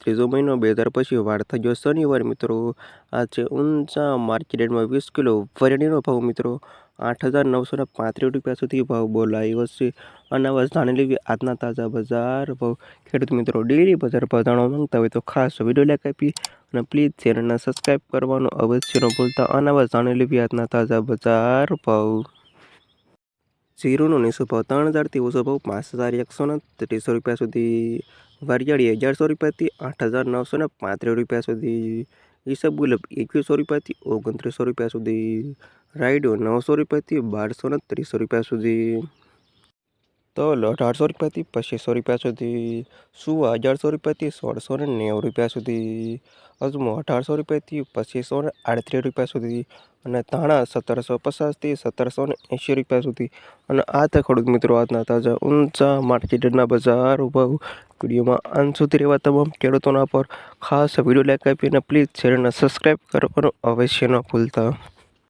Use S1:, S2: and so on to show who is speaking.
S1: ત્રીજો મહિનો બે હજાર પછી વાર ગયો. શનિવાર મિત્રો, આજે ઊંચા માર્કેટમાં વીસ કિલો વરેણીનો ભાવ મિત્રો આઠ હજાર નવસો ને પાંત્રીસ રૂપિયા સુધી ભાવ બોલાયો છે. અને હવે જાણી લેવી આજના તાજા બજાર ભાવ. ખેડૂત મિત્રો ડેલી બજાર ભાવ જાણવા માંગતા હોય તો ખાસ વીડિયો લાઈક આપી અને પ્લીઝ ચેનલને સબસ્ક્રાઈબ કરવાનું અવશ્ય ન ભૂલતા. અને હવે જાણી લેવી આજના તાજા બજાર ભાવ. જીરોનો નીચો ભાવ ત્રણ હજારથી ઓછો ભાવ પાંચ હજાર એકસો ને ત્રીસો રૂપિયા સુધી વરિયાળી અગિયારસો રૂપિયાથી આઠ હજાર નવસો ને પાંત્રીસ રૂપિયા સુધી. ઈસબગુલબ એકવીસો રૂપિયાથી ઓગણત્રીસો રૂપિયા સુધી. રાયડો નવસો રૂપિયાથી બારસો ને ત્રીસો રૂપિયા સુધી. તલ અઢારસો રૂપિયાથી પચીસો રૂપિયા સુધી સુવા અગિયારસો રૂપિયાથી સોળસો ને નેવું રૂપિયા સુધી અજમો અઢારસો રૂપિયાથી પચીસો ને આડત્રીસ રૂપિયા સુધી અને ધાણા સત્તરસો પચાસથી સત્તરસો ને એંશી રૂપિયા સુધી. અને આ તે ખેડૂત મિત્રો આજના તાજા ઊંચા માર્કેટના બજાર ઊભા વિડીયોમાં અંત સુધી રહેવા તમામ ખેડૂતોના પર ખાસ વીડિયો લાઈક આપીને પ્લીઝ ચેનલને સબસ્ક્રાઈબ કરવાનું અવશ્ય ન ભૂલતા.